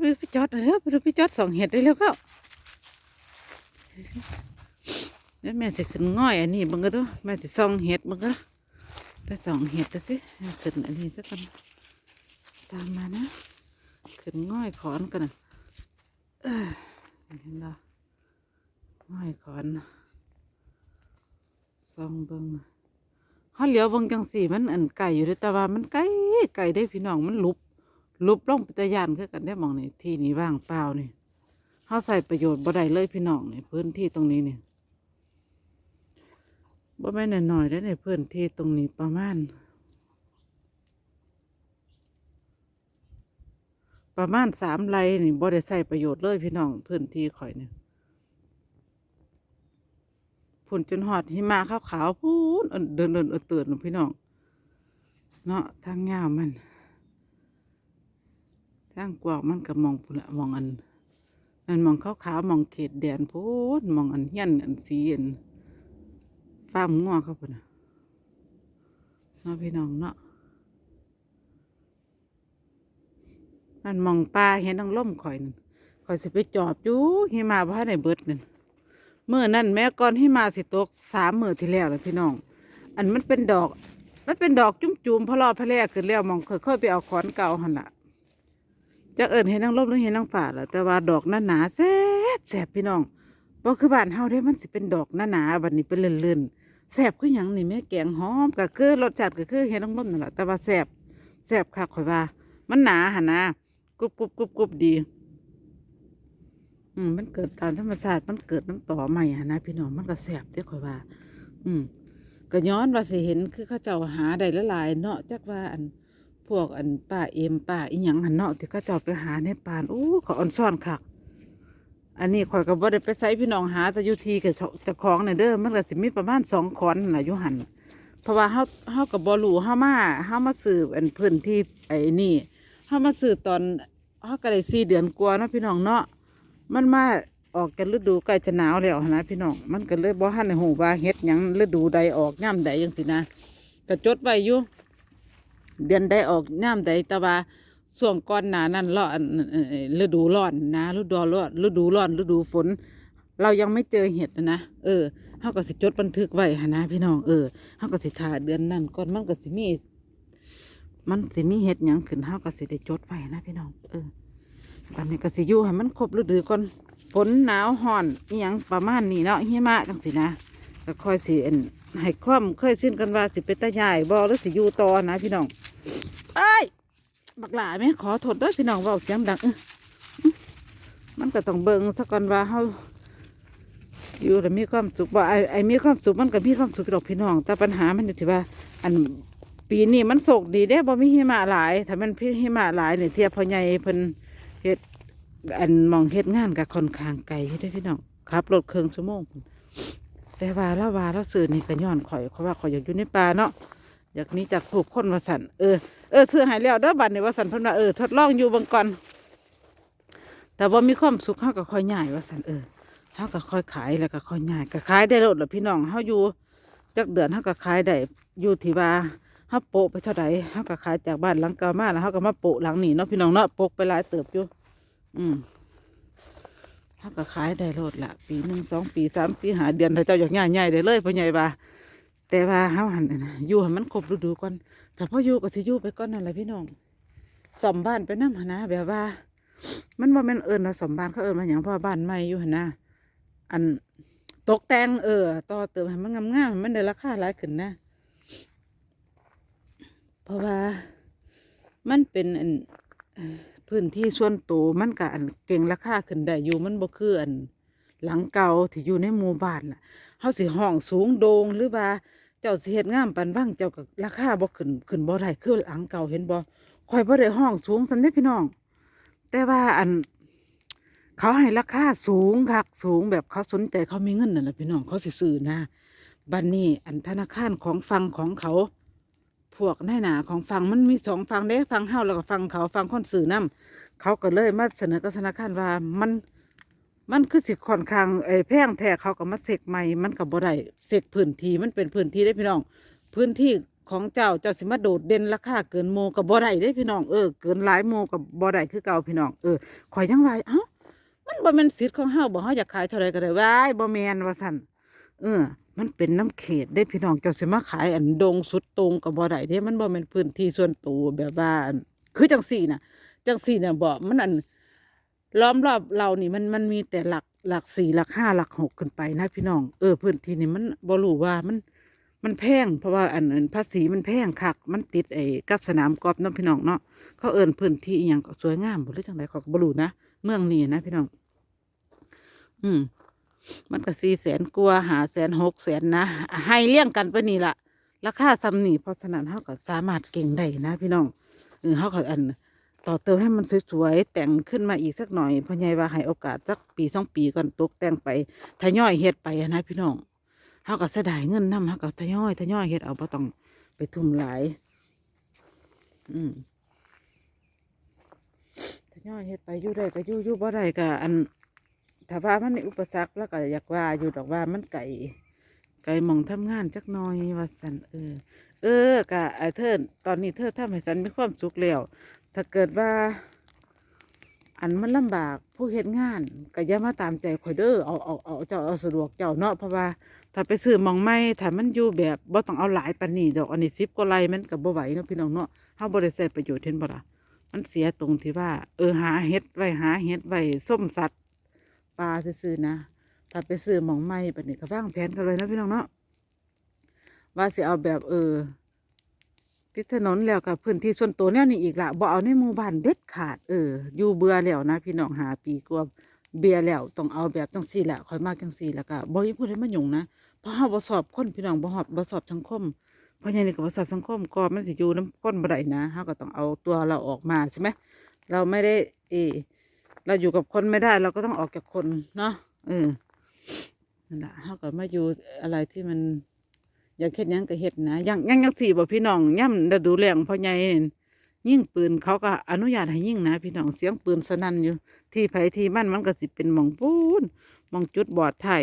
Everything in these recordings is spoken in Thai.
ไปไปจอดเลยไปดูไปจอดสองเห็ดได้แล้วก็แล้วแม่จะขึ้นง่อยอันนี้บังก็ดูแม่จะส่องเห็ดบังก็ไปส่องเห็ดดูสิขึ้นอันนี้สักกันตามมานะขึ้นง่อยขอนกันนะเห็นละง่อยขอนส่องเบิงเขาเหลียวเบิงจังสี่มันอันไก่อยู่ด้อแต่ว่ามันไก่ไก่ได้พี่น้องมันลุบ ลุบล่องปิตยานคือกันได้มองนี่ที่นี่ว่างเปล่านี่เขาใส่ประโยชน์บ่ได้เลยพี่น้องในพื้นที่ตรงนี้เนี่ยบ่แม่นน้อยๆได้ในพื้นที่ตรงนี้ประมาณ ประมาณสามไร่นี่บ่ได้ใส่ประโยชน์เลยพี่น้องพื้นที่ข่อยเนี่ยฝุ่นจนหอดหิมะขาวๆพูนเดินเดินเออเตือนพี่น้อง เนาะทางยาวมัน ทางกว้างมันก็มองพุ่นละมองอันนั่นมองขาวขาวมองเขตแดนพูดมองอันเฮียนอันสีอันฟ้ามงัวเขาพุ่นนะเนาะพี่น้องเนาะนั่นมองปลาเห็นน้องล่มข่อยนั่นข่อยสิไปจอบอยู่หิมาบ้าในเบิดนั่นเมื่อนั่นแม่ก่อนหิมาสิตกสามมื้อที่แล้วเลยพี่น้อง อันมันเป็นดอก มันเป็นดอกจุ่มๆพอรอพะแลขึ้นแล้วมองค่อยๆไปเอาขอนเก่าหันละ จะเอิญเห็นนางลมหรือเห็นนางฝาแหละแต่ว่าดอกหนาหนาแซ่บแซ่บพี่น้องบ่คือบ้านเฮาได้มันสิเป็นดอกหนาหนาบัดนี้เป็นเลื่อนๆแซ่บคือหยังนี่แม่แกงหอมก็คือรสชาติก็คือเห็นนางลมนั่นแหละแต่ว่าแซ่บแซ่บคักข่อยว่า มันหนาหันนะกรุบกรุบกรุบกรุบดี อืมมันเกิดตามธรรมชาติมันเกิดน้ำต่อใหม่หันนะพี่น้องมันก็แซ่บเด้ข่อยว่า อืมก็ย้อนว่าสิเห็นคือเขาเจ้าหาได้หลายเนาะจักว่าอัน พวกอันป้าเอ็มป้าอีหยังหันเนาะที่เขาเจ้าไปหาในป่านโอ้ขาอ่อนซ่อนคักอันนี้ข่อยก็บ่ได้ไปใส่พี่น้องหาแต่อยู่ทีกับเจ้าของเนี่ยเด้อมันก็สิมีประมาณสองขอนน่ะยู่หันเพราะว่าเฮาเฮากับบ่รู้เฮามาเฮามาสืบอันพื้นที่ไอ้นี่เฮามาสืบตอนเฮาก็ได้สี่เดือนกว่าเนาะพี่น้องเนาะมันมาออกกันฤดูใกล้จะหนาวแล้วนะพี่น้องมันก็เลยบ่ทันได้ฮู้ว่าเฮ็ดหยังฤดูใดออกยามใดจังซี่นะก็จดไว้อยู่ เดือนได้ออกย่ามใดแต่ว่าส่วงก่อนหนานั้นร้อนฤดูร้อนนะฤดูร้อนฤดูร้อนฤดูฝน เรายังไม่เจอเห็ดนะเออเฮาก็สิจดบันทึกไว้หนะพี่น้องเออเฮาก็สิถาเดือนนั้นก่อนมันก็สิมี มันสิมีเห็ดหยังขึ้นเฮาก็สิได้จดไว้นะพี่น้องเออบัดนี้ก็สิอยู่ให้มันครบฤดูก่อนฝนหนาวร้อนอีหยังประมาณนี้เนาะหิมะจังสินะก็ค่อยสิเอ็น ให้ความเคยสิ้นกันว่าสิเป็นตาใหญ่บ่หรือสิอยู่ต่อนะพี่น้องเอ้ยบักหลาไหมขอโทษด้วยพี่น้องเว่าเสียงดังอื้ออื้อมันก็ต้องเบิ่งสักก่อนว่าเฮาอยู่แล้วมีความสุขว่าไอ้ไอ้มีความสุขมันก็มีความสุขดอกพี่น้อง แต่ปัญหามันอยู่ที่ว่า อันปีนี้มันโศกดีเด้บ่มีหิมะหลาย ถ้ามันพี่หิมะหลายเนี่ยเทียบพ่อใหญ่เพิ่นเฮ็ดอันมองเฮ็ดงานกับค่อนข้างไกลอยู่เด้อพี่น้องขับรถเครื่องชั่วโมง แต่ว่าละว่าละสื่อนี่ก็ย้อนข่อยเพราะว่าข่อยอยากอยู่ในป่าเนาะอยากนี้จากผูกคนว่าสั่นเออเออซื้อหายแล้วเด้อบัดนี้ว่าสันเพิ่นว่าเออทดลองอยู่บางก่อนแต่ว่ามีความสุขเฮาก็ค่อยย่ายว่าสันเออเฮาก็ค่อยขายแล้วก็ค่อยย่ายก็ขายได้โลดล่ะพี่น้องเฮาอยู่จักเดือนเฮาก็ขายได้อยู่ที่ว่าเฮาโปะไปเท่าใดเฮาก็ขายจากบ้านหลังเก่ามาแล้วเฮาก็มาโปะหลังนี้เนาะพี่น้องเนาะโปกไปหลายเติบอยู่ อืม เฮาก็ขายได้โลดละปีหนึ่งสองปีสามปีหาเดือนถ้าเจ้าอยากย่ายย่ายได้เลยพ่อใหญ่ว่าแต่ว่าเฮาหันนะอยู่ให้มันครบฤดูก่อนถ้าพ่ออยู่ก็สิอยู่ไปก่อนนั่นแหละพี่น้องสมบ้านไปน้ำหนนะแบบว่า มันว่ามันเอิญนะสมบ้านเขาเอิญมาอย่างพ่อบ้านใหม่อยู่หนนะอันตกแต่งเออต่อเติมให้มันงามๆให้มันได้ราคาหลายขึ้นนะ เพราะว่ามันเป็นอัน พื้นที่ส่วนตัวมันก็อันเก่งราคาขึ้นได้อยู่มันบ่คืออันหลังเก่าที่อยู่ในหมู่บ้านล่ะเฮาสิห้องสูงโดงหรือว่าเจ้าสิเฮ็ดงามปานว่างเจ้าก็ราคาบ่ขึ้นขึ้นบ่ได้คือหลังเก่าเห็นบ่ข่อยบ่ได้ห้องสูงซั่นเด้พี่น้อง แต่ว่าอัน เขาให้ราคาสูงคักสูงแบบเขาสนใจเขามีเงินนั่นแหละพี่น้องเขาสิซื้อนะบัดนนี้อันธนาคารของฟังของเขา พวกนายหนาของฟังมันมีสองฟังเด้ฟังเฮาแล้วก็ฟังเขาฟังคนซื้อนํเขาก็เลยมาเสนอกับธนาคารว่ามันมันคือสิค่อนข้างไอ้แพงแท้เขาก็มาเสกใหม่มันก็บ่ได้เสกพื้นที่มันเป็นพื้นที่ได้พี่น้อง พื้นที่ของเจ้าเจ้าสิมาโดดเด่นราคาเกินโมกับบ่ได้เด้พี่น้องเออเกินหลายโมกับบ่ได้คือเก่าพี่น้องเออข่อยยังว่าเอ้ามันบ่แม่นสิทธิ์ของเฮาบ่เฮาอยากขายเท่าไรก็ได้ว้ายบ่แม่นว่าซั่นเออ มันเป็นน้ำเขตได้พี่น้องเจ้าสิมาขายอันดงสุดตรงกับบ่อได้เด้มันบ่แม่นพื้นที่ส่วนตัวแบบว่าคือจังสี่น่ะ จังสี่น่ะบ่มันอันล้อมรอบเรานี่มันมันมีแต่หลักหลักสี่หลักห้าหลักหกขึ้นไปนะพี่น้องเออพื้นที่นี่มันบ่รู้ว่ามันมันแพงเพราะว่าอันอันภาษีมันแพงคักมันติดไอ้กับสนามกอล์ฟน้องพี่น้องเนาะเขาเอิ้นพื้นที่อหย่างสวยงามบ่หรือจังไดเขาก็บ่รู้นะเมืองนี้นะพี่น้อง อืม มันก็สี่แสนกว่าหาแสนหกแสนนะให้เลี้ยงกันไปนี่ละราคาซ้ำนี่เพราะฉะนั้นเขาก็สามารถเก่งได้นะพี่น้องเออเขาก็อันต่อเติมให้มันสวยๆแต่งขึ้นมาอีกสักหน่อยพ่อใหญ่ว่าให้โอกาสสักปีสองปีก่อนตกแต่งไปทยอยเฮ็ดไปนะพี่น้องเขาก็เสียดายเงินนำเขาก็ทยอยทยอยเฮ็ดเอาบ่ต้องไปทุ่มหลาย อืมทยอยเฮ็ดไปอยู่ได้ก็อยู่อยู่บ่ได้ก็อัน ถ้าว่ามันมีอุปสรรคแล้วก็อยากว่าอยู่ดอกว่ามันไก่ไก่หมองทำงานจักน่อยว่าสันเออ เออกะไอ้เธอตอนนี้เธอทำให้ฉันมีความสุขแล้วถ้าเกิดว่า อันมันลำบากผู้เฮ็ดงานก็อย่ามาตามใจข่อยเด้อเอาเอาเอาเจ้าเอาสะดวกเจ้าเนาะเพราะว่าถ้าไปซื้อมองไม่ถ้ามันอยู่แบบบ่ต้องเอาหลายปานนี้ดอกอันนี้10กว่าไรมันก็บ่ไหวเนาะพี่น้องเนาะเฮาบ่ได้ใช้ประโยชน์เห็นบ่ล่ะมันเสียตรงที่ว่า เออหาเฮ็ดไว้หาเฮ็ดไว้ส้มสัตว์ ปลาซื้อๆนะถ้าไปซื้อหมองไม้ปนี้ก็ว่างแผนกันเลยนะพี่น้องเนาะว่าสิเอาแบบเออติดถนนแล้วกับพื้นที่ส่วนตัวแนวนี้อีกละบ่เอาในหมู่บ้านเด็ดขาดเอออยู่เบื่อแล้วนะพี่น้องหาปีกว่าเบียแล้วต้องเอาแบบจังซี่แหละค่อยมากจังซี่แล้วก็บ่มีผู้ใดมายุ่งนะเพราะเฮาบ่สอบคนพี่น้องบ่ฮอบบ่สอบสังคมเพราะย่างนี้ก็บ่สอบสังคมก็มันสิอยู่น้ำก้นบ่ได้นะเฮาก็ต้องเอาตัวเราออกมาใช่ไหมเราไม่ได้เออ เราอยู่กับคนไม่ได้ เราก็ต้องออกจากคนเนาะเออนั่นแหละเขาก็มาอยู่อะไรที่มัน อยากเฮ็ดยังก็เฮ็ดนะยังยังยังสี่บ่พี่น้องย่ำฤดูแลงพ่อใหญ่ยิ่งปืนเขาก็อนุญาตให้ยิ่งนะ พี่น้องเสียงปืนสนั่นอยู่ ที่ไผที่มันมันก็สิเป็นหมองปูนหมองจุดบอดถ่าย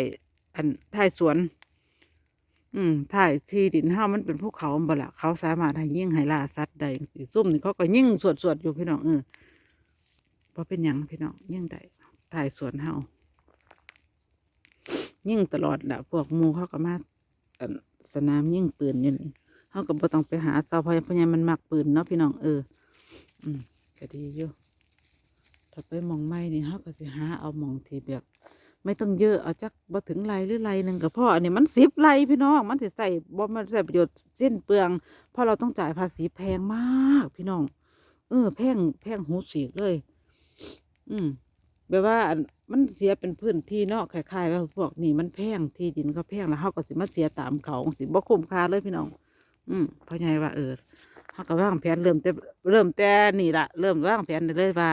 อันถ่ายสวน อืมถ่ายที่ดินเฮามันเป็นภูเขาบ่ละเขาสามารถให้ยิ่งให้ล่าสัตว์ได้สิซุ่มนี่เขาก็ยิ่งสวดสวดอยู่พี่น้องเออ พอเป็นหยังพี่น้องยิ่งได้ถ่ายสวนเฮายิ่งตลอดแหละพวกมูเขาก็มาสนามยิ่งปืนอยู่นี่เขาก็บ่ต้องไปหาเสาพยพยามันมักปืนเนาะพี่น้องเออ อืมก็ดีอยู่ถ้าไปมองไม้นี่เขาก็สิหาเอามองที่แบบไม่ต้องเยอะเอาจักบ่ถึงไรหรือไรหนึ่งก็พออันนี้มันสิบไรพี่น้องมันสิใส่บ่มันใส่ประโยชน์สิ้นเปลืองเพราะเราต้องจ่ายภาษีแพงมากพี่น้อง เออ แพงแพงหูสีกเลย อืมแบบว่ามันเสียเป็นพื้นที่เนาะคล้ายๆว่าพวกนี่มันแพงที่ดินก็แพงแล้วเขาก็สิมาเสียตามเขาสิบ่คุ้มค่าเลยพี่น้อง อืมเพราะไงว่าเออเขาก็วางแผนเริ่มแต่เริ่มแต่นี่ละเริ่มวางแผนเลยว่า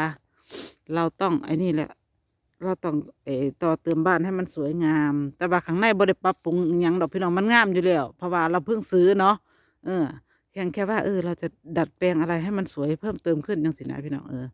เราต้องไอ้นี่แหละ เราต้องเออต่อเติมบ้านให้มันสวยงาม แต่ว่าข้างในบ่ได้ปรับปรุงหยังดอกพี่น้องมันงามอยู่แล้วเพราะว่าเราเพิ่งซื้อเนาะเออเพียงแค่ว่าเออ เราจะดัดแปลงอะไรให้มันสวยเพิ่มเติมขึ้นจังสินะพี่น้องเออ